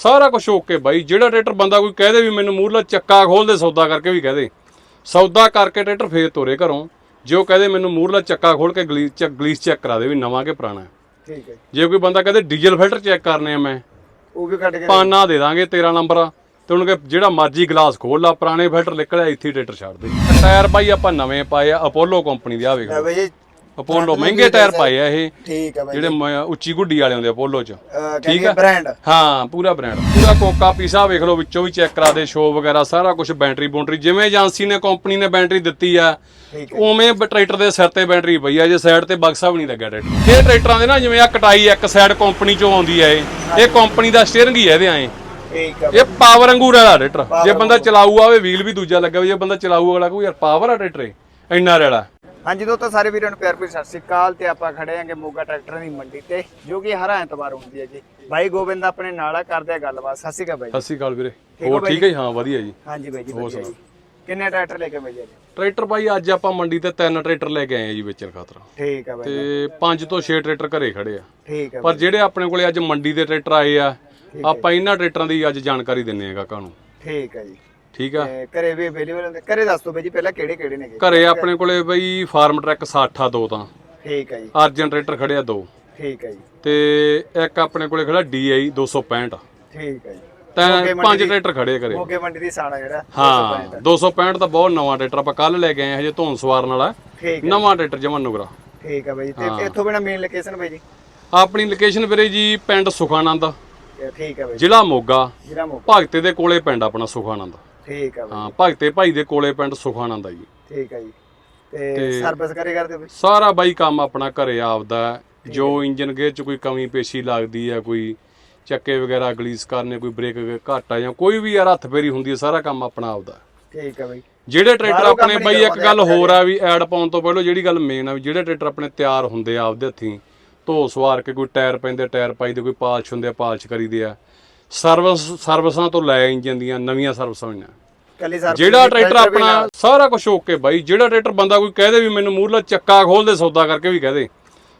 ਸਾਰਾ ਕੁਝ ਓਕੇ ਬਾਈ ਜਿਹੜਾ ਟਰੈਕਟਰ ਬੰਦਾ ਕੋਈ ਕਹਦੇ ਵੀ ਮੈਨੂੰ ਮੂਰਲਾ ਚੱਕਾ ਖੋਲ ਦੇ ਸੌਦਾ ਕਰਕੇ ਵੀ ਕਹਦੇ ਸੌਦਾ ਕਰਕੇ ਟਰੈਕਟਰ ਫੇਰ ਤੋਰੇ ਘਰੋਂ। ਜੇ ਉਹ ਕਹਦੇ ਮੈਨੂੰ ਮੂਰਲਾ ਚੱਕਾ ਖੋਲ ਕੇ ਗਲੀਸ ਚੈੱਕ ਗਲੀਸ ਚੈੱਕ ਕਰਾ ਦੇ ਵੀ ਨਵਾਂ ਕਿ ਪੁਰਾਣਾ। ਹੈ। ਠੀਕ ਹੈ ਜੇ। ਕੋਈ ਬੰਦਾ ਕਹਦੇ ਡੀਜ਼ਲ ਫਿਲਟਰ ਚੈੱਕ ਕਰਨੇ ਆ ਮੈਂ ਉਹ ਵੀ ਕੱਢ ਕੇ ਪਾਨਾ ਦੇ ਦਾਂਗੇ 13 ਨੰਬਰ। ਤੇ ਉਹਨਾਂ ਕੇ ਜਿਹੜਾ ਮਰਜ਼ੀ ਗਲਾਸ ਖੋਲ ਲਾ ਪੁਰਾਣੇ ਫਿਲਟਰ ਨਿਕਲਿਆ ਇੱਥੇ ਟਰੈਕਟਰ ਛੱਡ ਦੇ। ਟਾਇਰ ਬਾਈ ਆਪਾਂ ਨਵੇਂ ਪਾਏ ਆ ਅਪੋਲੋ ਕੰਪਨੀ ਦੇ ਆ ਵੇਖ। ਅਪੋਲੋ ਮਹਿੰਗੇ ਟਾਇਰ ਪਾਏ ਆ ਇਹ ਠੀਕ ਹੈ ਬਈ ਜਿਹੜੇ ਮ- ਉੱਚੀ ਗੁੱਡੀ ਵਾਲੇ ਹੁੰਦੇ ਅਪੋਲੋ ਚ। ਅਹ ਕਹਿੰਦੇ ਬ੍ਰਾਂਡ ਹਾਂ ਪੂਰਾ ਬ੍ਰਾਂਡ ਪੂਰਾ ਕੋਕਾ ਪੀਸਾ ਵੇਖ ਲਓ ਵਿੱਚੋਂ ਵੀ ਚੈੱਕ ਕਰਾ ਦੇ ਸ਼ੋ ਵਗੈਰਾ ਸਾਰਾ ਕੁਝ ਬੈਟਰੀ ਬੂਟਰੀ ਜਿਵੇਂ ਏਜੰਸੀ ਨੇ ਕੰਪਨੀ ਨੇ ਬੈਟਰੀ ਦਿੱਤੀ ਆ ਠੀਕ ਉਵੇਂ ਬ- ਟਰੈਕਟਰ ਦੇ ਸਿਰ ਤੇ ਬੈਟਰੀ ਪਈ ਆ ਜੇ ਸਾਈਡ ਤੇ ਬਕਸਾ ਵੀ ਨਹੀਂ ਲੱਗਿਆ ਟਰੈਕਟਰ ਇਹ ਟਰੈਕਟਰਾਂ ਦੇ ਨਾ ਜਿਵੇਂ ਆ ਕਟਾਈ ਇੱਕ ਸਾਈਡ ਕੰਪਨੀ ਚੋਂ ਆਉਂਦੀ ਆ ਇਹ। ਇਹ ਕੰਪਨੀ ਦਾ ਸਟੀਅਰਿੰਗ ਹੀ ਆ ਇਹਦੇ ਠੀਕ ਹੈ ਇਹ ਪਾਵਰ ਅੰਗੂਰ ਵਾਲਾ ਟਰੈਕਟਰ ਜੇ ਬੰਦਾ ਚਲਾਊ ਆਵੇ ਵੀਲ ਵੀ ਦੂਜਾ ਲੱਗਾ ਹੋਵੇ ਜੇ ਬੰਦਾ ਚਲਾਊ ਵਾਲਾ ਕੋਈ ਯਾਰ ਪਾਵਰ ਆ ਟਰੈਕਟਰ ਇਹ ਇੰਨਾ ਰੇਲਾ ਹਾਂਜੀ ਦੋਸਤੋ ਸਾਰੇ ਵੀਰਾਂ ਨੂੰ ਪਿਆਰ ਭਰੀ ਸਤਿ ਸ਼੍ਰੀ ਅਕਾਲ ਤੇ ਆਪਾਂ ਖੜੇ ਆਂਗੇ ਮੋਗਾ ਟਰੈਕਟਰਾਂ ਦੀ ਮੰਡੀ ਤੇ ਜੋ ਕਿ ਹਰ ਐਤਵਾਰ ਹੁੰਦੀ ਹੈ ਜੀ ਬਾਈ ਗੋਬਿੰਦ ਆਪਣੇ ਨਾਲ ਆ ਕਰਦੇ ਆ ਗੱਲਬਾਤ। ਸਤਿ ਸ਼੍ਰੀ ਅਕਾਲ ਬਾਈ ਸਤਿ ਸ਼੍ਰੀ ਅਕਾਲ ਵੀਰੇ। ਹੋਰ ਬਾਈ? ਠੀਕ ਹੈ ਜੀ? ਹਾਂ ਵਧੀਆ ਜੀ। ਹਾਂਜੀ ਬਾਈ ਜੀ ਵਧੀਆ ਜੀ। ਕਿੰਨੇ ਟਰੈਕਟਰ ਲੈ ਕੇ ਬਾਈ ਜੀ? ਟਰੈਕਟਰ ਭਾਈ ਅੱਜ ਆਪਾਂ ਮੰਡੀ ਤੇ ਤਿੰਨ ਟਰੈਕਟਰ ਲੈ ਕੇ ਆਏ ਆ ਜੀ ਵੇਚਣ ਖਾਤਰ। ਠੀਕ ਹੈ ਬਾਈ ਤੇ ਪੰਜ ਤੋਂ 6 ਟਰੈਕਟਰ ਘਰੇ ਖੜੇ ਆ। ਠੀਕ ਹੈ ਪਰ ਜਿਹੜੇ ਆਪਣੇ ਕੋਲੇ ਅੱਜ ਮੰਡੀ ਦੇ ਟਰੈਕਟਰ ਆਏ ਆ ਆਪਾਂ ਇਹਨਾਂ ਟਰੈਕਟਰਾਂ ਦੀ ਅੱਜ ਜਾਣਕਾਰੀ ਦਿੰਨੇ ਆ ਕਾਕਾ ਨੂੰ। ਠੀਕ ਹੈ ਜੀ। ਠੀਕ ਆ। ਤੇ ਘਰੇ ਵੀ ਅਵੇਲੇਬਲ ਹੁੰਦੇ। ਘਰੇ ਦੱਸ ਦਿਓ ਬਾਈ ਜੀ ਪਹਿਲਾਂ ਕਿਹੜੇ ਕਿਹੜੇ ਨੇਗੇ? ਘਰੇ ਆਪਣੇ ਕੋਲੇ ਬਈ ਫਾਰਮ ਟਰੈਕ 60 ਆ ਦੋ ਤਾਂ। ਠੀਕ ਹੈ ਜੀ। ਅਰਜਨ ਟਰੈਕਟਰ ਖੜੇ ਆ ਦੋ। ਠੀਕ ਹੈ ਜੀ। ਤੇ ਇੱਕ ਆਪਣੇ ਕੋਲੇ ਖੜਾ DI 265 ਠੀਕ ਹੈ ਜੀ। ਤਾਂ ਪੰਜ ਦੀ- ਟਰੈਕਟਰ ਖੜੇ ਆ ਘਰੇ। ਮੋਗੇ ਮੰਡੀ ਦੀ ਸਾਣਾ ਜਿਹੜਾ। ਹਾਂ 265 ਤਾਂ ਬਹੁਤ ਨਵਾਂ ਟਰੈਕਟਰ ਆਪਾਂ ਕੱਲ ਲੈ ਕੇ ਆਏ ਆ ਹਜੇ ਧੋਣ ਸਵਾਰਨ ਵਾਲਾ। ਨਵਾਂ ਟਰੈਕਟਰ ਜਮਨ ਨੁਗਰਾ। ਠੀਕ ਹੈ ਬਾਈ ਤੇ ਇੱਥੋਂ ਬਿਨਾ ਮੇਨ ਲੋਕੇਸ਼ਨ ਬਾਈ ਜੀ? ਆਪਣੀ ਲੋਕੇਸ਼ਨ ਵੀਰੇ ਜੀ ਪਿੰਡ ਸੁਖਾਨੰਦ। ਠੀਕ ਹੈ ਬਾਈ ਜ਼ਿਲ੍ਹਾ ਮੋਗਾ। ਭਗਤੇ ਦੇ ਕੋਲੇ ਪਿੰਡ ਆਪਣਾ ਸੁਖਾਨੰਦ। ਠੀਕ ਬਾਈ। ਹਾਂ ਭਗਤੇ ਭਾਈ ਦੇ ਕੋਲੇ ਪਿੰਡ ਸੁਖਾਨੰਦ ਆ ਜੀ। ਠੀਕ ਹੈ ਜੀ। ਤੇ ਸਰਵਿਸ ਕਰੇ ਕਰਦੇ ਬਾਈ? ਸਾਰਾ ਬਾਈ ਕੰਮ ਆਪਣਾ ਘਰੇ ਆਪਦਾ। ਜੋ ਇੰਜਨ ਗੇਅਰ ਚ ਕੋਈ ਕਮੀ ਪੇਸ਼ੀ ਲੱਗਦੀ ਹੈ ਕੋਈ ਚੱਕੇ ਵਗੈਰਾ ਗਲੀਸ ਕਰਨੇ ਕੋਈ ਬ੍ਰੇਕ ਘੱਟ ਆ ਜਾਂ ਕੋਈ ਵੀ ਯਾਰ ਹੱਥ ਫੇਰੀ ਹੁੰਦੀ ਹੈ ਸਾਰਾ ਕੰਮ ਆਪਣਾ ਆਪਦਾ। ਠੀਕ ਹੈ ਬਾਈ। ਜਿਹੜੇ ਟਰੈਕਟਰ ਆਪਣੇ ਬਾਈ ਇੱਕ ਗੱਲ ਹੋਰ ਆ ਵੀ ਐਡ ਪਾਉਣ ਤੋਂ ਪਹਿਲਾਂ ਜਿਹੜੀ ਗੱਲ ਮੇਨ ਆ ਵੀ ਜਿਹੜੇ ਟਰੈਕਟਰ ਆਪਣੇ ਤਿਆਰ ਹੁੰਦੇ ਆ ਆਪਦੇ ਹੱਥੀਂ ਧੋ ਸਵਾਰ ਕੇ ਕੋਈ ਟਾਇਰ ਪੈਂਦੇ ਟਾਇਰ ਪਾਈਦੇ ਕੋਈ ਪਾਲਿਸ਼ ਹੁੰਦੇ ਆ ਪਾਲਿਸ਼ ਕਰੀਦੇ ਆ। ਸਰਵਿਸ ਸਰਵਿਸਾਂ ਤੋਂ ਲੈ ਇੰਜਨ ਦੀਆਂ ਨਵੀਆਂ ਸਰਵਿਸਾਂ ਹੋਈਆਂ। ਕੱਲੀ ਸਰਵਿਸ ਜਿਹੜਾ ਟਰੈਕਟਰ ਆਪਣਾ ਸਾਰਾ ਕੁਝ ਓਕੇ ਬਾਈ ਜਿਹੜਾ ਟਰੈਕਟਰ ਬੰਦਾ ਕੋਈ ਕਹਦੇ ਵੀ ਮੈਨੂੰ ਮੂਰਲਾ ਚੱਕਾ ਖੋਲ ਦੇ ਸੌਦਾ ਕਰਕੇ ਵੀ ਕਹਦੇ।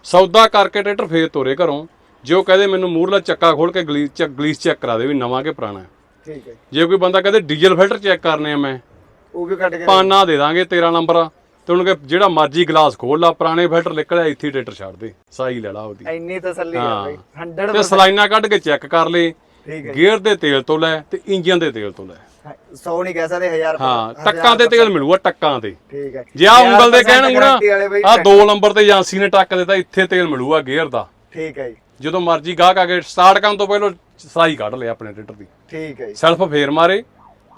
ਸੌਦਾ ਕਰਕੇ ਟਰੈਕਟਰ ਫੇਰ ਤੋਰੇ ਘਰੋਂ। ਜੇ ਕਹਦੇ ਮੈਨੂੰ ਮੂਰਲਾ ਚੱਕਾ ਖੋਲ ਕੇ ਗਲੀਸ ਚੈੱਕ ਗਲੀਸ ਚੈੱਕ ਕਰਾ ਦੇ ਵੀ ਨਵਾਂ ਕਿ ਪੁਰਾਣਾ। ਹੈ। ਠੀਕ ਹੈ। ਜੀ। ਕੋਈ ਬੰਦਾ ਕਹਦੇ ਡੀਜ਼ਲ ਫਿਲਟਰ ਚੈੱਕ ਕਰਨੇ ਆ ਮੈਂ ਉਹ ਵੀ ਕੱਢ ਕੇ ਪਾਨਾ ਦੇ ਦਾਂਗੇ 13 ਨੰਬਰ ਤੇ ਉਹਨਾਂ ਕੇ ਜਿਹੜਾ ਮਰਜ਼ੀ ਗਲਾਸ ਖੋਲ ਲਾ ਪੁਰਾਣੇ ਫਿਲਟਰ ਨਿਕਲਿਆ ਇੱਥੇ ਟਰੈਕਟਰ ਛੱਡ ਦੇ। ਸਾਈ ਲੈ ਲਾ ਉਹਦੀ। ਇੰਨੀ ਤਸੱਲੀ ਹੈ। ਬਾਈ 100 ਤੇ ਸਲਾਈਨਾਂ ਕੱਢ ਕੇ ਚੈੱਕ ਕਰ ਲੈ। ਠੀਕ ਹੈ ਗੇਅਰ ਦੇ ਤੇਲ ਤੋਂ ਲੈ ਤੇ ਇੰਜਨ ਦੇ ਤੇਲ ਤੋਂ ਲੈ। 100 ਨਹੀਂ ਕਹਿ ਸਕਦੇ 1000 ਹਾਂ ਟੱਕਾਂ ਦੇ ਤੇਲ ਮਿਲੂਗਾ ਟੱਕਾਂ ਤੇ ਠੀਕ ਹੈ। ਜੇ ਆ ਉਂਗਲ ਦੇ ਕਹਿਣ ਨਾ ਆ ਦੋ ਨੰਬਰ ਤੇ ਏਜੰਸੀ ਨੇ ਟੱਕ ਦਿੱਤਾ ਇੱਥੇ ਤੇਲ ਮਿਲੂਗਾ ਗੇਅਰ ਦਾ। ਠੀਕ ਹੈ ਜੀ। ਜਦੋਂ ਮਰਜ਼ੀ ਗਾਹਕ ਆ ਕੇ ਸਟਾਰਟ ਕਰਨ ਤੋਂ ਪਹਿਲਾਂ ਸਲਾਈ ਕੱਢ ਲਿਆ ਆਪਣੇ ਟਰੈਕਟਰ ਦੀ। ਠੀਕ ਹੈ ਜੀ। ਸੈਲਫ ਫੇਰ ਮਾਰੇ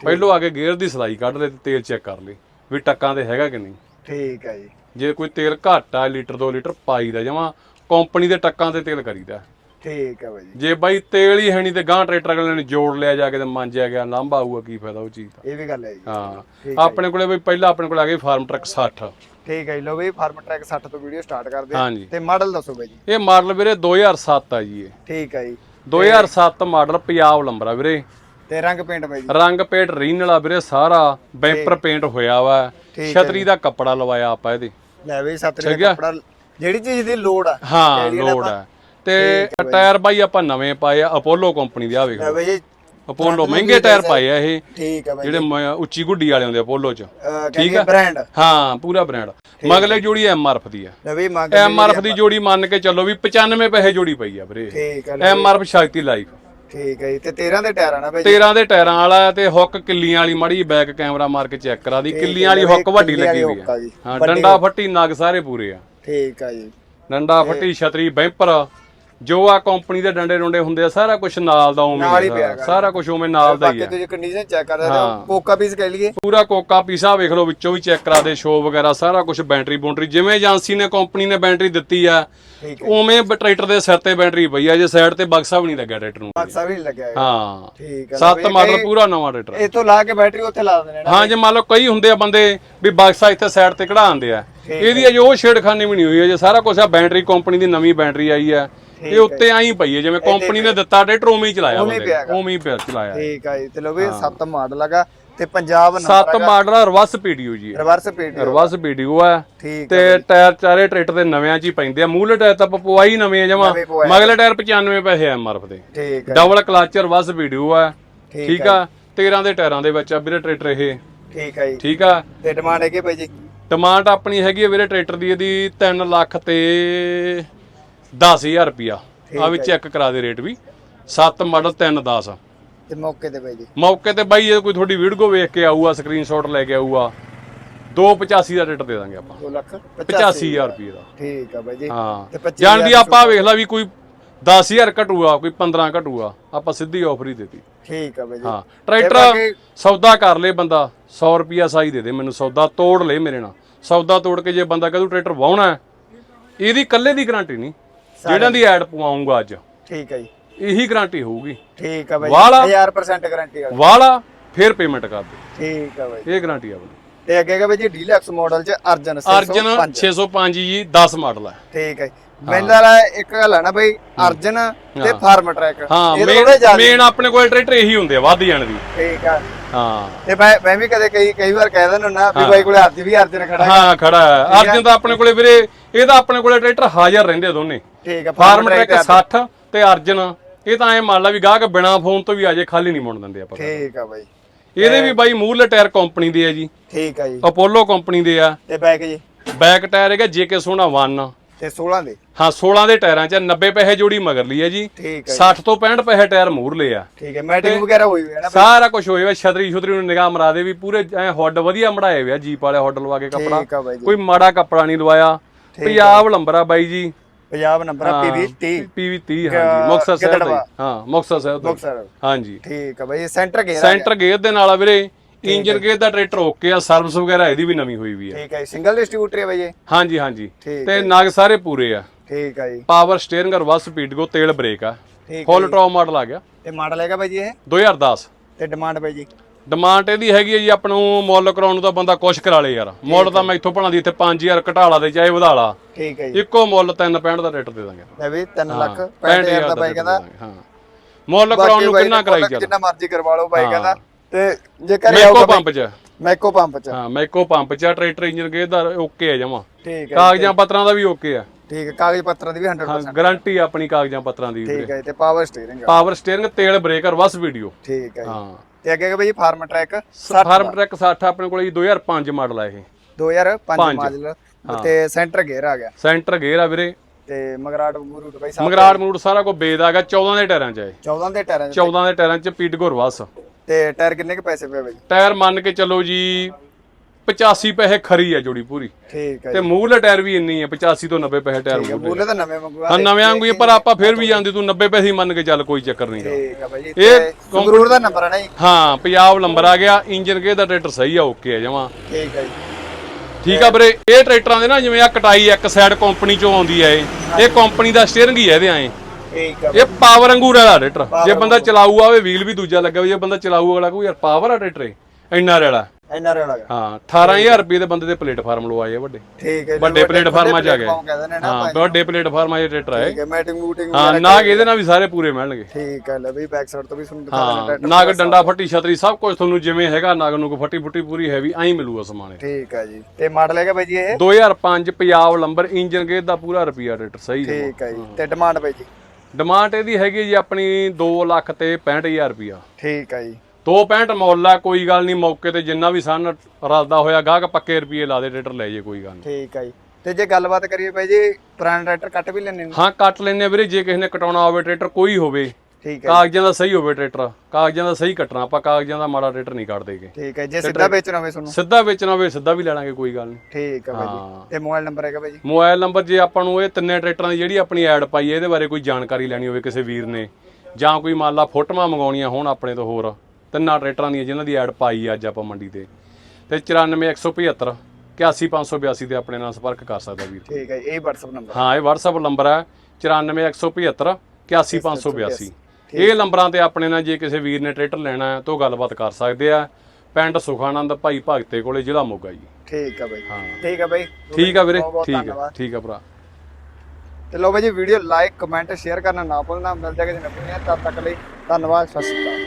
ਪਹਿਲੋਂ ਆ ਕੇ ਗੇਅਰ ਦੀ ਸਲਾਈ ਕੱਢ ਲੈ ਤੇ ਤੇਲ ਚੈੱਕ ਕਰ ਲੈ ਵੀ ਟੱਕਾਂ ਤੇ ਹੈਗਾ ਕਿ ਨਹੀਂ। ਠੀਕ ਹੈ ਜੀ। ਜੇ ਕੋਈ ਤੇਲ ਘੱਟ ਆ ਲੀਟਰ 2 ਲੀਟਰ ਪਾਈਦਾ ਜਮਾ ਕੰਪਨੀ ਦੇ ਟੱਕਾਂ ਤੇ ਤੇਲ ਕਰੀਦਾ। ਠੀਕ ਹੈ ਬਾਈ ਜੀ। ਜੇ ਬਾਈ ਤੇਲ ਹੀ ਹੈ ਨਹੀਂ ਤੇ ਗਾਂ ਟਰੈਕਟਰ ਅਗਲੇ ਨੇ ਜੋੜ ਲਿਆ ਜਾ ਕੇ ਤੇ ਮਾਂਜਿਆ ਗਿਆ ਲਾਂਭਾ ਆਊਗਾ ਕੀ ਫਾਇਦਾ ਉਹ ਚੀਜ਼ ਦਾ। ਇਹ ਵੀ ਗੱਲ ਹੈ ਜੀ। ਹਾਂ। ਆਪਣੇ ਕੋਲੇ ਬਈ ਪਹਿਲਾਂ ਆਪਣੇ ਕੋਲ ਆ ਗਈ ਫਾਰਮ ਟਰੱਕ 60 ਠੀਕ ਹੈ ਜੀ ਲੋ ਬਈ ਫਾਰਮ ਟਰੈਕ 60 ਤੋਂ ਵੀਡੀਓ ਸਟਾਰਟ ਕਰਦੇ ਹਾਂ ਹਾਂਜੀ। ਤੇ ਮਾਡਲ ਦੱਸੋ ਬਾਈ ਜੀ। ਇਹ ਮਾਡਲ ਵੀਰੇ 2007 ਆ ਜੀ ਇਹ। ਠੀਕ ਹੈ ਜੀ। 2007 ਮਾਡਲ ਪੰਜਾਬ ਲੰਬਰਾ ਵੀਰੇ। ਤੇ ਰੰਗ ਪੇਂਟ ਬਾਈ ਜੀ। ਰੰਗ ਪੇਂਟ ਰੀਨ ਵਾਲਾ ਵੀਰੇ ਸਾਰਾ ਬੈਂਪਰ ਪੇਂਟ ਹੋਇਆ ਵਾ। ਛਤਰੀ ਦਾ ਕੱਪੜਾ ਲਵਾਇਆ ਆਪਾਂ ਇਹਦੇ। ਲੈ ਬਈ ਸਤਰੀ ਦਾ ਕੱਪੜਾ। ਜਿਹੜੀ ਚੀਜ਼ ਦੀ ਲੋੜ ਆ ਹਾਂ ਲੋਡ ਹੈ ਤੇ ਟਾਇਰ ਬਾਈ ਆਪਾਂ ਨਵੇਂ ਪਾਏ ਆ ਅਪੋਲੋ ਕੰਪਨੀ ਦੇ ਆ ਵੇਖ ਬਈ ਜੀ ਅਪੋਲੋ ਮਹਿੰਗੇ ਟਾਇਰ ਪਾਏ ਆ ਇਹ ਠੀਕ ਹੈ ਬਾਈ ਜਿਹੜੇ ਉੱਚੀ ਗੁੱਡੀ ਵਾਲੇ ਹੁੰਦੇ ਅਪੋਲੋ ਚ। ਅਹ ਕਹਿੰਦੇ ਬ੍ਰਾਂਡ ਹਾਂ ਪੂਰਾ ਬ੍ਰਾਂਡ ਮਗਲੇ ਜੋੜੀ ਐਮਆਰਐਫ ਦੀ ਆ। ਬਈ ਮੰਗ ਐਮਆਰਐਫ ਦੀ ਜੋੜੀ ਮੰਨ ਕੇ ਚੱਲੋ ਵੀ 95 ਪੈਸੇ ਜੋੜੀ ਪਈ ਆ ਵੀਰੇ। ਠੀਕ ਹੈ ਐਮਆਰਐਫ ਸ਼ਕਤੀ ਲਾਈਫ ਠੀਕ ਹੈ ਜੀ ਤੇ 13 ਦੇ ਟਾਇਰ ਆ ਨਾ ਬਾਈ ਜੀ? 13 ਦੇ ਟਾਇਰਾਂ ਵਾਲਾ ਤੇ ਹੁੱਕ ਕਿੱਲੀਆਂ ਵਾਲੀ ਮਾੜੀ ਬੈਕ ਕੈਮਰਾ ਮਾਰ ਕੇ ਚੈੱਕ ਕਰਾ ਦੀ। ਕਿੱਲੀਆਂ ਵਾਲੀ ਹੁੱਕ ਵੱਡੀ ਲੱਗੀ ਹੋਈ ਆ। ਆ। ਹਾਂ ਡੰਡਾ ਫੱਟੀ ਨਗ ਸਾਰੇ ਪੂਰੇ ਆ। ਠੀਕ ਹੈ ਜੀ। ਡੰਡਾ ਫੱਟੀ ਛਤਰੀ ਬੈਂਪਰ ਜੋ ਆ ਕੰਪਨੀ ਦੇ ਡੰਡੇ ਡੁੰਡੇ ਹੁੰਦੇ ਆ ਸਾਰਾ ਕੁਝ ਨਾਲ ਦਾ ਨਾਲ ਹੀ ਪਿਆ। ਹੈਗਾ। ਸਾਰਾ ਕੁਝ ਉਵੇਂ ਨਾਲ ਦਾ ਹੀ ਬਾਕੀ ਤੁਸੀਂ ਕੰਡੀਸ਼ਨ ਚੈੱਕ ਕਰ ਸਕਦੇ ਹੋ ਕੋਕਾ ਪੀਸ ਕਹਿ ਲਈਏ। ਪੂਰਾ ਕੋਕਾ ਪੀਸਾ ਵੇਖ ਲਓ ਵਿੱਚੋਂ ਵੀ ਚੈੱਕ ਕਰਾ ਦੇ ਸ਼ੋ ਵਗੈਰਾ ਸਾਰਾ ਕੁਝ ਬੈਟਰੀ ਬੂਟਰੀ ਜਿਵੇਂ ਏਜੰਸੀ ਨੇ ਕੰਪਨੀ ਨੇ ਬੈਟਰੀ ਦਿੱਤੀ ਆ ਠੀਕ ਉਵੇਂ ਬ- ਟਰੈਕਟਰ ਦੇ ਸਿਰ ਤੇ ਬੈਟਰੀ ਪਈ ਆ ਜੇ ਸਾਈਡ ਤੇ ਬਕਸਾ ਵੀ ਨਹੀਂ ਲੱਗਿਆ ਟਰੈਕਟਰ ਨੂੰ। ਬਕਸਾ ਵੀ ਨਹੀਂ ਲੱਗਿਆ ਹੈਗਾ। ਹਾਂ। ਠੀਕ ਹੈ। ਸੱਤ ਮਾਡਲ ਪੂਰਾ ਨਵਾਂ ਟਰੈਕਟਰ ਇਹ ਤੋਂ ਲਾ ਕੇ ਬੈਟਰੀ ਉੱਥੇ ਲਾ ਦਿੰਦੇ ਨੇ। ਹਾਂ ਜੇ ਮੰਨ ਲਓ ਕਈ ਹੁੰਦੇ ਆ ਬੰਦੇ ਵੀ ਬਕਸਾ ਇੱਥੇ ਸਾਈਡ ਤੇ ਕਢਾਉਂਦੇ ਆ। ਇਹਦੀ ਅਜੇ ਉਹ ਛੇੜਖਾਨੀ ਵੀ ਨਹੀਂ ਹੋਈ ਅਜੇ ਸਾਰਾ ਕੁਝ ਆ ਬੈਟਰੀ ਕੰਪਨੀ ਦੀ ਨਵੀਂ ਬੈਟਰੀ ਆਈ ਆ। ਇਹ ਉੱਤੇ ਆਈ ਪਈ ਹੈ ਜਿਵੇਂ ਕੰਪਨੀ ਨੇ ਦਿੱਤਾ ਟਰੈਕਟਰ ਉਵੇਂ ਹੀ ਚਲਾਇਆ ਹੈਗਾ। ਉਵੇਂ ਹੀ ਪਿਆ ਚਲਾਇਆ ਠੀਕ ਹੈ ਜੀ ਤੇ ਲੋ ਵੀ 7 ਮਾਡਲ ਹੈਗਾ ਤੇ ਪੰਜਾਬ ਨੰਬਰ ਸੱਤ ਮਾਡਲ ਆ ਰਿਵਰਸ ਪੀਡੀਓ ਜੀ ਰਿਵਰਸ ਪੀਟ ਰਿਵਰਸ ਪੀਡੀਓ ਆ। ਤੇ ਟਾਇਰ ਚਾਰੇ ਟਰੈਕਟਰ ਦੇ ਨਵਿਆਂ ਚ ਹੀ ਪੈਂਦੇ ਆ। ਮੂਹਰੇ ਟਾਇਰ ਤਾਂ ਆਪਾਂ ਪਵਾਈ ਨਵੇਂ ਆ ਜਮਾ। ਮਗਲੇ ਟਾਇਰ 95 ਪੈਸੇ ਐਮਆਰਐਫ ਦੇ। ਠੀਕ ਹੈ ਡਬਲ ਕਲਚਰ ਰਿਵਰਸ ਵੀਡੀਓ ਆ। ਠੀਕ ਆ? 13 ਦੇ ਟਾਇਰਾਂ ਦੇ ਵਿੱਚ ਆ ਵੀਰੇ ਟਰੈਕਟਰ ਇਹ। ਠੀਕ ਹੈ ਜੀ। ਠੀਕ ਆ? ਤੇ ਡਿਮਾਂਡ ਹੈਗੀ ਭਾਈ ਜੀ? ਡਿਮਾਂਡ ਆਪਣੀ ਹੈਗੀ ਆ ਵੀਰੇ ਟਰੈਕਟਰ ਦੀ ਇਹਦੀ 3 ਲੱਖ ਤੇ 10000 ਰੁਪਿਆ ਆ ਵੀ ਚੈੱਕ ਕਰਾ ਦੇ ਰੇਟ ਵੀ। 7 ਮਾਡਲ 3 10 ਤੇ ਮੌਕੇ ਤੇ ਜੀ। ਮੌਕੇ ਤੇ ਬਾਈ ਜੇ ਕੋਈ ਤੁਹਾਡੀ ਵੀਡੀਓ ਵੇਖ ਕੇ ਆਊਗਾ ਸਕਰੀਨਸ਼ਾਟ ਲੈ ਕੇ ਆਊਗਾ 285 ਦਾ ਰੇਟ ਦੇ ਦਾਂਗੇ ਆਪਾਂ। 2 ਲੱਖ 85000 ਰੁਪਏ ਦਾ। ਠੀਕ ਹੈ ਭਾਈ ਜੀ। ਹਾਂ। ਤੇ 25 ਜਾਣ ਦੀ ਆਪਾਂ ਵੇਖ ਲਾ ਵੀ ਕੋਈ 10000 ਘਟੂਗਾ ਕੋਈ 15 ਘਟੂਗਾ ਆਪਾਂ ਸਿੱਧੀ ਆਫਰ ਹੀ ਦੇਤੀ। ਠੀਕ ਹੈ ਭਾਈ ਜੀ। ਹਾਂ। ਟਰੈਕਟਰ ਸੌਦਾ ਕਰ ਲੇ ਬੰਦਾ 100 ਰੁਪਿਆ ਸਾਈ ਦੇ ਦੇ ਮੈਨੂੰ ਸੌਦਾ ਤੋੜ ਲੈ ਮੇਰੇ ਨਾਲ। ਸੌਦਾ ਤੋੜ ਕੇ ਜੇ ਬੰਦਾ ਕਹਦੂ ਟਰੈਕਟਰ ਵਾਹਣਾ ਹੈ, ਇਹਦੀ ਕੱਲੇ ਦੀ ਗਾਰੰਟੀ ਨਹੀਂ। ਜਿਹੜਾਂ ਦੀ ਐਡ ਪਵਾਉਂਗਾ ਅੱਜ। ਠੀਕ ਹੈ ਜੀ। ਇਹੀ ਗਾਰੰਟੀ ਹੋਊਗੀ। ਠੀਕ ਹੈ ਭਾਈ ਵਾਲਾ। 1000% ਗਾਰੰਟੀ ਵਾਲਾ। ਵਾਲਾ ਫਿਰ ਪੇਮੈਂਟ ਕਰ ਦੇ। ਠੀਕ ਹੈ ਭਾਈ ਇਹ ਗਾਰੰਟੀ ਆ ਬਣੀ ਤੇ ਅੱਗੇ ਭਾਈ ਜੀ ਡੀਲੈਕਸ ਮਾਡਲ ਚ ਅਰਜਨ ਅਰਜਨ 605 ਜੀ 10 ਮਾਡਲ ਹੈ ਠੀਕ ਹੈ ਮੈਨੂੰ ਲੱਗਦਾ ਇੱਕ ਗੱਲ ਹੈ ਨਾ ਭਾਈ ਅਰਜਨ ਤੇ ਫਾਰਮ ਟਰੈਕ ਹਾਂ ਮੇਨ ਆਪਣੇ ਕੋਲ ਟਰੈਕਟਰ ਇਹੀ ਹੁੰਦੇ ਆ ਵੱਧ ਜਾਣ ਦੀ। ਠੀਕ ਆ। ਹਾਂ। ਤੇ ਮੈਂ ਮੈਂ ਵੀ ਕਦੇ ਕਈ ਕਈ ਵਾਰ ਕਹਿ ਦਿੰਦਾ ਨਾ ਵੀ ਬਾਈ ਕੋਲੇ ਅੱਜ ਵੀ ਅਰਜਨ ਖੜਾ ਹੈ। ਹਾਂ। ਖੜਾ ਹੈ। ਅਰਜਨ ਤਾਂ ਆਪਣੇ ਕੋਲੇ ਵੀਰੇ ਇਹਦਾ ਆਪਣੇ ਕੋਲੇ ਟਰੈਕਟਰ ਹਾਜ਼ਰ ਰਹਿੰਦੇ ਦੋਨੇ। ਠੀਕ ਆ ਫਾਰਮ ਟਰੈਕ 60 ਤੇ ਅਰਜਨ ਇਹ ਤਾਂ ਐ ਮੰਨ ਲਾ ਵੀ ਗਾਹਕ ਬਿਨਾ ਫੋਨ ਤੋਂ ਵੀ ਆ ਜੇ ਖਾਲੀ ਨਹੀਂ ਮੁੜ ਦਿੰਦੇ ਆਪਾਂ ਠੀਕ ਆ ਬਾਈ। ਇਹਦੇ ਵੀ ਬਾਈ ਮੂਹਰਲੇ ਟਾਇਰ ਕੰਪਨੀ ਦੇ ਆ ਜੀ। ਠੀਕ ਆ ਜੀ। ਅਪੋਲੋ ਕੰਪਨੀ ਦੇ ਆ। ਤੇ ਬੈਕ ਜੀ। ਬੈਕ ਟਾਇਰ ਹੈਗਾ ਜੇਕੇ ਸੋਨਾ 1 ਤੇ 16 ਦੇ? ਹਾਂ 16 ਦੇ ਟਾਇਰਾਂ 'ਚ 90 ਪੈਸੇ ਜੋੜੀ ਮਗਰਲੀ ਹੈ ਜੀ। ਠੀਕ ਆ 60 ਤੋਂ 65 ਪੈਸੇ ਟਾਇਰ ਮੂਹਰਲੇ ਆ। ਠੀਕ ਹੈ ਮੈਟਿੰਗ ਵਗੈਰਾ ਹੋਈ ਹੋਈ ਹੈ ਨਾ ਸਾਰਾ ਕੁਝ ਹੋਇਆ ਛਤਰੀ ਛੁਤਰੀ ਨੂੰ ਨਿਗਾਹ ਮਰਾ ਦੇ ਵੀ ਪੂਰੇ ਐ ਹੁੱਡ ਵਧੀਆ ਮੜਾਏ ਹੋਇਆ ਜੀਪ ਵਾਲੇ ਹੁੱਡ ਲਵਾ ਕੇ ਕੱਪੜਾ। ਕੋਈ ਮਾੜਾ ਕੱਪੜਾ ਨਹੀਂ ਲਵਾਇਆ। ਪੰਜਾਬ ਲੰਬਰ ਬਾਈ ਜੀ। ਪੰਜਾਬ ਨੰਬਰ ਆ ਪੀਵੀ 30 ਪੀਵੀ 30 ਹਾਂਜੀ ਮੁਕਤਸਰ ਸਾਹਿਬ। ਹੀ। ਮੁਕਤਸਰ ਸਾਹਿਬ। ਮੁਕਤਸਰ। ਹਾਂਜੀ। ਠੀਕ ਆ ਬਾਈ ਸੈਂਟਰ ਘੇਰਾ ਸੈਂਟਰ ਗੇਅਰ ਦੇ ਨਾਲ ਆ ਵੀਰੇ। ਇੰਜਨ ਗੇਅਰ ਦਾ ਟਰੈਕਟਰ ਓਕੇ ਆ ਸਰਵਿਸ ਵਗੈਰਾ ਇਹਦੀ ਵੀ ਨਵੀਂ ਹੋਈ ਵੀ ਆ। ਠੀਕ ਹੈ ਸਿੰਗਲ ਡਿਸਟ੍ਰੀਬਿਊਟਰ ਹੈ ਬਾਈ ਇਹ ਹਾਂਜੀ ਹਾਂਜੀ। ਠੀਕ ਤੇ ਨਗ ਸਾਰੇ ਪੂਰੇ ਆ। ਠੀਕ ਆ ਜੀ। ਪਾਵਰ ਸਟੀਅਰਿੰਗ ਔਰ ਬੱਸ ਸਪੀਡ ਕੋ ਤੇਲ ਬ੍ਰੇਕ ਆ। ਫੁੱਲ ਟੌਪ ਮਾਡਲ ਆ ਗਿਆ। ਤੇ ਮਾਡਲ ਹੈਗਾ ਬਾਈ ਜੀ ਇਹ? 2010 ਤੇ ਡਿਮਾਂਡ ਬਾਈ ਜੀ? ਡਿਮਾਂਡ ਇਹਦੀ ਹੈਗੀ ਹੈ ਜੀ ਆਪਾਂ ਨੂੰ ਮੁੱਲ ਕਰਾਉਣ ਨੂੰ ਤਾਂ ਬੰਦਾ ਕੁਛ ਕਰਾ ਲੇ ਯਾਰ। ਮੁੱਲ ਤਾਂ ਮੈਂ ਇੱਥੋਂ ਭਣਾ ਦੀ ਇੱਥੇ 5000 ਘਟਾਲਾ ਦੇ ਚਾਹੇ ਵਧਾ ਲਾ ਠੀਕ ਹੈ ਜੀ। ਇੱਕੋ ਮੁੱਲ 365 ਦਾ ਰੇਟ ਦੇ ਦਾਂਗੇ। ਲੈ ਵੀ 3 ਲੱਖ 65000 65000 ਦਾ ਬਾਈ ਕਹਿੰਦਾ। ਹਾਂ। ਮੁੱਲ ਕਰਾਉਣ ਨੂੰ ਕਿੰਨਾ ਕਰਾਈ ਚੱਲ? ਜਿੰਨਾ ਮਰਜ਼ੀ ਕਰਵਾ ਲਓ ਬਾਈ ਕਹਿੰਦਾ। ਤੇ ਜੇ ਘਰੇ ਮੈਕੋ ਆਊਗਾ ਪੰਪ ਚ। ਮੈਕੋ ਪੰਪ ਚ। ਹਾਂ ਮੈਕੋ ਪੰਪ ਚ। ਟਰੈਕਟਰ ਇੰਜਨ ਗੇਅਰ ਦਾ ਓਕੇ ਆ ਜਮਾ। ਠੀਕ ਹੈ ਕਾਗਜ਼ਾਂ ਪੱਤਰਾਂ ਦਾ ਵੀ ਓਕੇ ਆ। ਠੀਕ ਹੈ ਕਾਗਜ਼ ਪੱਤਰਾਂ ਦੀ ਵੀ 100% ਹਾਂ ਗਾਰੰਟੀ ਆਪਣੀ ਕਾਗਜ਼ਾਂ ਪੱਤਰਾਂ ਦੀ। ਠੀਕ ਹੈ ਤੇ ਪਾਵਰ ਸਟੀਅਰਿੰਗ ਪਾਵਰ ਸਟੀਅਰਿੰਗ ਤੇਲ ਬ੍ਰੇਕਰ ਬਸ ਵੀਡੀਓ ਠੀਕ ਹੈ ਜੀ। ਹਾਂ। ਤੇ ਅੱਗੇ ਹੈਗਾ ਬਾਈ ਫਾਰਮ ਟਰੈਕ ਫਾਰਮ ਟਰੈਕ 60 ਆਪਣੇ ਕੋਲ ਜੀ 2005 ਮਾਡਲ ਆ ਇਹ। 2005 ਮਾਡਲ ਤੇ ਸੈਂਟਰ ਗੇਅਰ ਆ ਗਿਆ। ਸੈਂਟਰ ਗੇਅਰ ਆ ਵੀਰੇ। ਤੇ ਮਗਰਾਟ ਮੂਰੂਟ ਬਾਈ ਸਾਹਿਬ ਮਗਰਾੜ ਮਰੂੜ ਸਾਰਾ ਕੁਝ ਬੇਦ ਆ ਗਿਆ 14 ਦੇ ਟਾਇਰਾਂ ਚ ਹੈ 14 ਦੇ ਟਾਇਰਾਂ 'ਚ। 14 ਦੇ ਟਾਇਰਾਂ ਚ ਪੀਟ ਗੁਰਵਾਸ ਤੇ ਟਾਇਰ ਕਿੰਨੇ ਕੇ ਪੈਸੇ ਪਏ ਬਾਈ? ਟਾਇਰ ਮੰਨ ਕੇ ਚੱਲੋ ਜੀ 85 ਪੈਸੇ ਖਰੀ ਆ ਜੋੜੀ ਪੂਰੀ। ਠੀਕ ਹੈ ਤੇ ਮੂਹਰਲੇ ਟਾਇਰ ਵੀ ਇੰਨੀ ਆ 85 ਤੋਂ 90 ਪੈਸੇ ਟਾਇਰ ਮੂਹਰਲੇ ਤਾਂ ਨਵੇਂ ਮੰਗਵਾ ਹਾਂ ਨਵੇਂ ਵਾਂਗੂ ਹੀ ਪਰ ਆਪਾਂ ਫਿਰ ਵੀ ਜਾਂਦੇ ਤੂੰ 90 ਪੈਸੇ ਹੀ ਮੰਨ ਕੇ ਚੱਲ ਕੋਈ ਚੱਕਰ ਨਹੀਂ ਠੀਕ ਹੈ ਬਾਈ ਇਹ ਸੰਗਰੂਰ ਦਾ ਨੰਬਰ ਹੈ ਨਾ ਜੀ? ਹਾਂ ਪੰਜਾਬ ਨੰਬਰ ਆ ਗਿਆ ਇੰਜਨ ਕੇ ਦਾ ਟਰੈਕਟਰ ਸਹੀ ਆ ਓਕੇ ਆ ਜਮਾ। ਠੀਕ ਹੈ ਜੀ। ਠੀਕ ਆ ਵੀਰੇ ਇਹ ਟਰੈਕਟਰਾਂ ਦੇ ਨਾ ਜਿਵੇਂ ਆ ਕਟਾਈ ਇੱਕ ਸਾਈਡ ਕੰਪਨੀ ਚੋਂ ਆਉਂਦੀ ਆ ਇਹ। ਇਹ ਕੰਪਨੀ ਦਾ ਸਟੀਅਰਿੰਗ ਹੀ ਆ ਇਹਦੇ ਆਏ। ਠੀਕ ਇਹ ਪਾਵਰ ਅੰਗੂਰ ਵਾਲਾ ਟਰੈਕਟਰ ਜੇ ਬੰਦਾ ਚਲਾਊ ਆਵੇ ਵੀਲ ਵੀ ਦੂਜਾ ਲੱਗਾ ਹੋਵੇ ਜੇ ਬੰਦਾ ਚਲਾਊ ਵਾਲਾ ਕੋਈ ਯਾਰ ਪਾਵਰ ਆ ਟਰੈਕਟਰ ਇਹ ਇੰਨਾ ਰੇਲਾ ਇੰਨਾ ਹੈਗਾ ਹਾਂ 18000 ਰੁਪਏ ਦੇ ਬੰਦੇ ਦੇ ਪਲੇਟਫਾਰਮ ਲਵਾਏ ਆ ਵੱਡੇ। ਠੀਕ ਹੈ ਵੱਡੇ ਪਲੇਟਫਾਰਮਾਂ 'ਚ ਆ ਗਏ। ਹਾਂ ਵੱਡੇ ਪਲੇਟਫਾਰਮਾਂ 'ਚ ਟਰੈਕਟਰ ਆਏ ਠੀਕ ਹੈ ਮੈਟਿੰਗ ਮੂਟਿੰਗ ਹਾਂ ਨਾਗ ਇਹਦੇ ਨਾਲ ਵੀ ਸਾਰੇ ਪੂਰੇ ਮਿਲਣਗੇ। ਠੀਕ ਹੈ ਲੈ ਬਈ ਬੈਕ ਸਾਈਡ ਤੋਂ ਵੀ ਤੁਹਾਨੂੰ ਦਿਖਾ ਹਾਂ ਦਿੰਦੇ ਨਾਗ ਡੰਡਾ ਫੱਟੀ ਛਤਰੀ ਸਭ ਕੁਝ ਤੁਹਾਨੂੰ ਜਿਵੇਂ ਹੈਗਾ ਨਾਗ ਨੂੰ ਕੋ ਫੱਟੀ ਫੁੱਟੀ ਪੂਰੀ ਹੈਵੀ ਐਂ ਮਿਲੂਗਾ ਸਮਾਨ ਇਹ। ਠੀਕ ਹੈ ਜੀ ਤੇ ਮਾਡਲ ਹੈਗਾ ਬਾਈ ਜੀ ਇਹ? 2005 ਪੰਜਾਬ ਲੰਬਰ ਇੰਜਨ ਗੇਅਰ ਦਾ ਪੂਰਾ ਰੁਪਿਆ ਟਰੈਕਟਰ ਸਹੀ ਠੀਕ ਹੈ ਜੀ ਤੇ ਡਿਮਾਂਡ ਬਾਈ ਜੀ? ਡਿਮਾਂਡ ਇਹਦੀ ਹੈਗੀ ਜੀ ਆਪਣੀ 2 ਲੱਖ ਤੇ 65000 ਰੁਪਿਆ ਠੀਕ ਹੈ ਜੀ। 265 ਮੁੱਲ ਆ ਕੋਈ ਗੱਲ ਨਹੀਂ ਮੌਕੇ ਤੇ ਜਿੰਨਾ ਵੀ ਸਨ ਰਲਦਾ ਹੋਇਆ ਗਾਹਕ ਪੱਕੇ ਰੁਪਏ ਲਾ ਦੇ ਟਰੈਕਟਰ ਲੈ ਜੇ ਕੋਈ ਗੱਲ ਨਹੀਂ। ਠੀਕ ਹੈ ਜੀ। ਤੇ ਜੇ ਗੱਲਬਾਤ ਕਰੀਏ ਬਾਈ ਜੀ ਪੁਰਾਣਾ ਟਰੈਕਟਰ ਕੱਟ ਵੀ ਲੈਣੇ ਨੇ? ਹਾਂ ਕੱਟ ਆ ਵੀਰੇ ਜੇ ਕਿਸੇ ਨੇ ਕਟਾਉਣਾ ਹੋਵੇ ਟਰੈਕਟਰ ਕੋਈ ਹੋਵੇ ਠੀਕ ਹੈ ਕਾਗਜ਼ਾਂ ਦਾ ਸਹੀ ਹੋਵੇ ਟਰੈਕਟਰ ਕਾਗਜ਼ਾਂ ਦਾ ਸਹੀ ਕੱਟਣਾ ਆਪਾਂ ਕਾਗਜ਼ਾਂ ਦਾ ਮਾੜਾ ਟਰੈਕਟਰ ਨਹੀਂ ਕੱਟ ਦੇਗੇ। ਠੀਕ ਹੈ ਜੇ ਸਿੱਧਾ ਵੇਚਣਾ ਹੋਵੇ ਤੁਹਾਨੂੰ। ਸਿੱਧਾ ਵੇਚਣਾ ਹੋਵੇ ਸਿੱਧਾ ਵੀ ਲੈ ਲਾਂਗੇ ਕੋਈ ਗੱਲ ਨਹੀਂ। ਠੀਕ ਹੈ ਹਾਂ। ਤੇ ਮੋਬਾਈਲ ਨੰਬਰ ਹੈਗਾ ਬਾਈ ਜੀ ਮੋਬਾਈਲ ਨੰਬਰ ਜੇ ਆਪਾਂ ਨੂੰ ਇਹ ਤਿੰਨੇ ਟਰੈਕਟਰਾਂ ਦੀ ਜਿਹੜੀ ਆਪਣੀ ਐਡ ਪਾਈ ਹੈ ਇਹਦੇ ਬਾਰੇ ਕੋਈ ਜਾਣਕਾਰੀ ਲੈਣੀ ਹੋਵੇ ਕਿਸੇ ਵੀਰ ਨੇ ਜਾਂ ਕੋਈ ਮੰਨ ਲਾ ਫੋਟੋਆਂ ਮੰਗਾਉਣੀਆਂ ਹੋਣ ਆਪਣੇ ਤੋਂ ਹੋਰ ਤਿੰਨਾਂ ਟਰੈਕਟਰਾਂ ਦੀਆਂ ਜਿਨ੍ਹਾਂ ਦੀ ਐਡ ਪਾਈ ਅੱਜ ਆਪਾਂ ਮੰਡੀ ਤੇ। ਤੇ 94175 81582 ਤੇ ਆਪਣੇ ਨਾਲ ਸੰਪਰਕ ਕਰ ਸਕਦਾ ਵੀਰ। ਠੀਕ ਹੈ ਇਹ WhatsApp ਨੰਬਰ। ਹਾਂ ਇਹ WhatsApp ਨੰਬਰ ਹੈ 94175 81582 ਇਹ ਨੰਬਰਾਂ ਤੇ ਆਪਣੇ ਨਾਲ ਜੇ ਕਿਸੇ ਵੀਰ ਨੇ ਟਰੈਕਟਰ ਲੈਣਾ ਹੈ ਤਾਂ ਉਹ ਗੱਲਬਾਤ ਕਰ ਸਕਦੇ ਆ। ਪਿੰਡ ਸੁਖਾਨੰਦ ਭਾਈ ਭਗਤੇ ਕੋਲੇ ਜ਼ਿਲ੍ਹਾ ਮੋਗਾ ਜੀ। ਠੀਕ ਹੈ ਬਾਈ। ਹਾਂ। ਠੀਕ ਹੈ ਬਾਈ। ਠੀਕ ਆ ਵੀਰੇ। ਠੀਕ ਧੰਨਵਾਦ। ਠੀਕ ਆ ਭਰਾ। ਤੇ ਲੋ ਬਾਈ ਜੀ ਵੀਡੀਓ ਲਾਈਕ ਕਮੈਂਟ ਸ਼ੇਅਰ ਕਰਨਾ ਨਾ ਭੁੱਲਣਾ। ਮਿਲ ਜਾਏਗਾ ਜੀ ਨਵੀਂ ਤਦ ਤੱਕ ਲਈ ਧੰਨਵਾਦ ਸਤਿ ਸ਼੍ਰੀ ਅਕਾਲ।